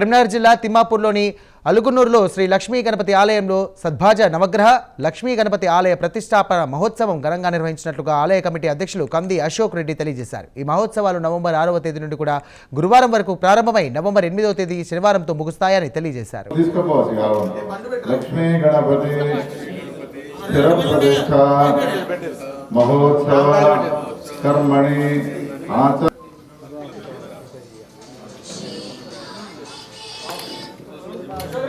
కరీంనగర్ జిల్లా తిమ్మాపూర్లోని అలుగునూరులో శ్రీ లక్ష్మీ గణపతి ఆలయంలో సద్భాజ నవగ్రహ లక్ష్మీ గణపతి ఆలయ ప్రతిష్టాపన మహోత్సవం ఘనంగా నిర్వహించినట్లుగా ఆలయ కమిటీ అధ్యక్షులు కంది అశోక్ రెడ్డి తెలియజేశారు. ఈ మహోత్సవాలు నవంబర్ ఆరవ తేదీ నుండి కూడా గురువారం వరకు ప్రారంభమై నవంబర్ ఎనిమిదవ తేదీ శనివారంతో ముగుస్తాయని తెలియజేశారు. మహోత్సవ కర్మణి ఆచ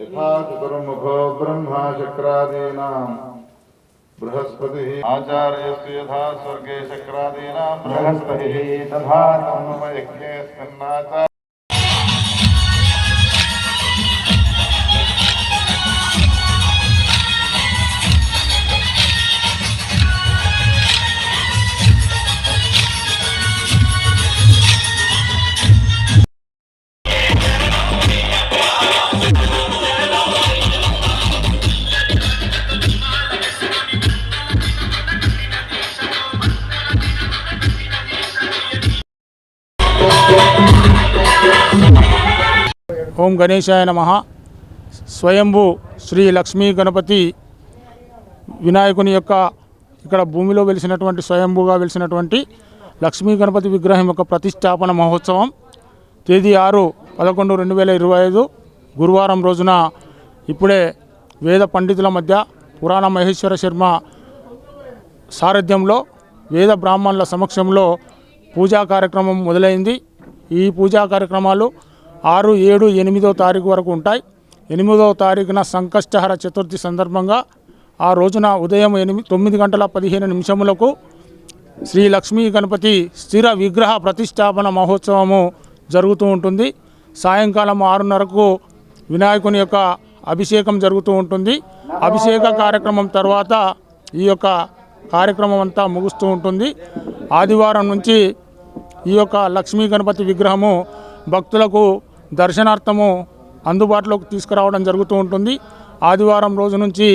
यथा चतुर्मुखो ब्रह्मा शक्रादीनां बृहस्पतिः आचार्यस्य यथा स्वर्गे शक्रादीनां बृहस्पतिः तथा ఓం గణేశాయ నమ. స్వయంభూ శ్రీ లక్ష్మీ గణపతి వినాయకుని యొక్క ఇక్కడ భూమిలో వెలిసినటువంటి స్వయంభూగా వెలిసినటువంటి లక్ష్మీ గణపతి విగ్రహం యొక్క ప్రతిష్టాపన మహోత్సవం. తేదీ ఆరు పదకొండు రెండు వేల ఇరవై ఐదు గురువారం రోజున ఇప్పుడే వేద పండితుల మధ్య పురాణ మహేశ్వర శర్మ సారథ్యంలో వేద బ్రాహ్మణుల సమక్షంలో పూజా కార్యక్రమం మొదలైంది. ఈ పూజా కార్యక్రమాలు ఆరు ఏడు ఎనిమిదో తారీఖు వరకు ఉంటాయి. ఎనిమిదవ తారీఖున సంకష్టహర చతుర్థి సందర్భంగా ఆ రోజున ఉదయం ఎనిమిది తొమ్మిది గంటల పదిహేను నిమిషములకు శ్రీ లక్ష్మీ గణపతి స్థిర విగ్రహ ప్రతిష్టాపన మహోత్సవము జరుగుతూ ఉంటుంది. సాయంకాలం ఆరున్నరకు వినాయకుని యొక్క అభిషేకం జరుగుతూ ఉంటుంది. అభిషేక కార్యక్రమం తర్వాత ఈ యొక్క కార్యక్రమం అంతా ముగుస్తూ ఉంటుంది. ఆదివారం నుంచి ఈ యొక్క లక్ష్మీ గణపతి విగ్రహము భక్తులకు దర్శనార్థము అందుబాటులోకి తీసుకురావడం జరుగుతూ ఉంటుంది. ఆదివారం రోజు నుంచి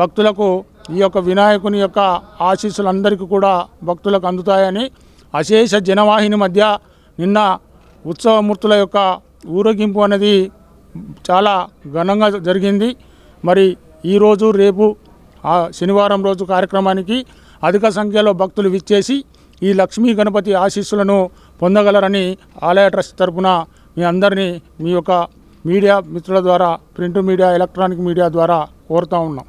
భక్తులకు ఈ యొక్క వినాయకుని యొక్క ఆశీస్సులు అందరికీ కూడా భక్తులకు అందుతాయని అశేష జనవాహిని మధ్య నిన్న ఉత్సవమూర్తుల యొక్క ఊరేగింపు అనేది చాలా ఘనంగా జరిగింది. మరి ఈరోజు రేపు శనివారం రోజు కార్యక్రమానికి అధిక సంఖ్యలో భక్తులు విచ్చేసి ఈ లక్ష్మీ గణపతి ఆశీస్సులను పొందగలరని ఆలయ ట్రస్ట్ తరపున మీ అందరినీ మీ యొక్క మీడియా మిత్రుల ద్వారా ప్రింట్ మీడియా ఎలక్ట్రానిక్ మీడియా ద్వారా కోరుతా ఉన్నాం.